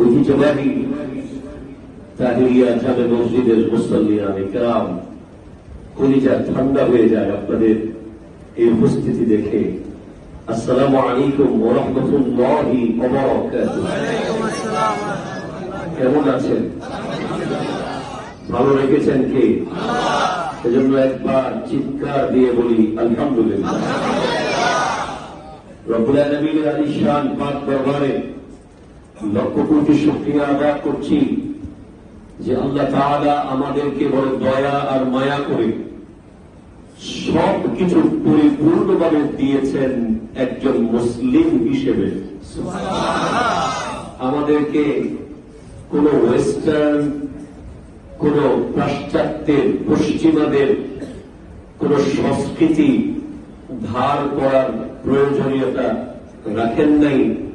ঐতিহ্যবাহী তাহিরিয়া জামে মসজিদের মুসল্লিয়ান ইকরাম কলিজা ঠান্ডা হয়ে যায় আপনাদের এই উপস্থিতি দেখে। আসসালামু আলাইকুম ওয়া রাহমাতুল্লাহি ওয়া বারাকাতুহু। কেমন আছেন? ভালো রেখেছেন কে? সেজন্য একবার চিৎকার দিয়ে বলি, আলহামদুলিল্লাহ। রব্বুল আলামিনের আলিশান পাক দরবারে লক্ষ কোটি শুকরিয়া আদায় করছি যে আল্লাহ তাআলা আমাদেরকে বড় দয়া আর মায়া করে সব কিছু পরিপূর্ণভাবে দিয়েছেন একজন মুসলিম হিসেবে। আমাদেরকে কোন ওয়েস্টার্ন কোন পাশ্চাত্যের পশ্চিমাদের কোন সংস্কৃতি ধার করার প্রয়োজনীয়তা রাখেন নাই।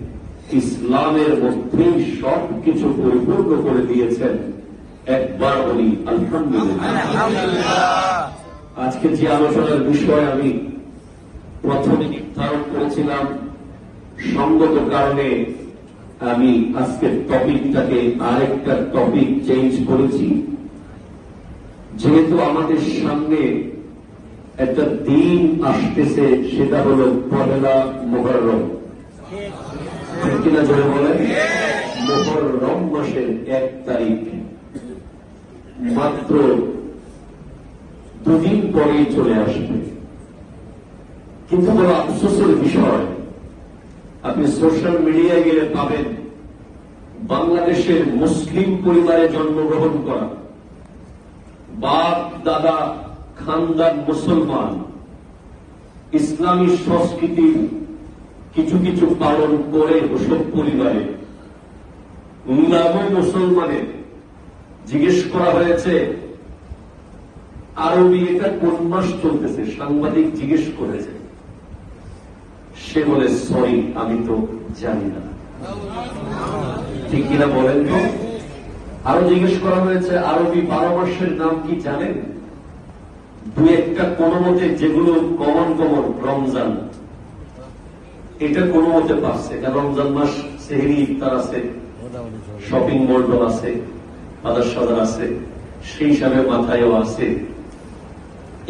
ইসলামের মধ্যেই সব কিছু পরিপূর্ণ করে দিয়েছেন একবার বলি আলহামদুলিল্লাহ। আজকে যে আলোচনার বিষয় আমি প্রথমে নির্ধারণ করেছিলাম সঙ্গত কারণে আমি আজকের টপিকটাকে আরেকটা টপিক চেঞ্জ করেছি। যেহেতু আমাদের সামনে একটা দিন আসতেছে সেটা হলো পহেলা মোহরম কিনা জোরে বলেন। মোহরম মাসের এক তারিখ। মাত্র দুদিন পরেই চলে আসবে। কিন্তু বড় আফসোসের বিষয়, আপনি সোশ্যাল মিডিয়ায় গেলে পাবেন বাংলাদেশের মুসলিম পরিবারে জন্মগ্রহণ করা। বাপ, দাদা, খানদান মুসলমান। ইসলামী সংস্কৃতির কিছু কিছু পালন করে ওসব পরিবারে। নামও মুসলমানের জিজ্ঞেস করা হয়েছে আরবি এটা কোন মাস চলতেছে? সাংবাদিক জিজ্ঞেস করেছে। সে বলে, সরি, আমি তো জানি না। ঠিক কিনা বলেন তো? আরও জিজ্ঞেস করা হয়েছে, আরবি বারো মাসের নাম কি জানেন? দু একটা কোন মতে যেগুলো কমন কমন রমজান। এটা কোনো মতে পাচ্ছে কারণ রমজান মাস, সেহেরি ইফতার আছে শপিং মন্ডল আছে বাজার সদার আছে, সেই হিসাবে মাথায়ও আছে।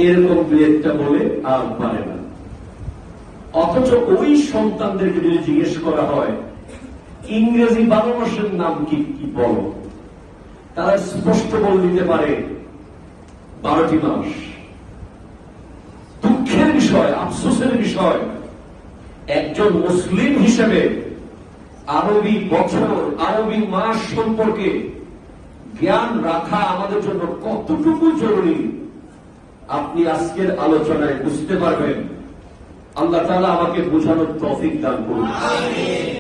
এরকম দু একটা বলে আর পারে না। অথচ ওই সন্তানদেরকে যদি জিজ্ঞেস করা হয়, ইংরেজি বারো মাসের নাম কি কি বলো? তারা স্পষ্ট বলে দিতে পারে, বারোটি মাস। দুঃখের বিষয়, আফসোসের বিষয় একজন মুসলিম হিসেবে আরবি বছর, আরবি মাস সম্পর্কে জ্ঞান রাখা আমাদের জন্য কতটুকু জরুরি, আপনি আজকের আলোচনায় বুঝতে পারবেন। আল্লাহ তালা আমাকে বোঝানোর ট্রফিক দান করুন।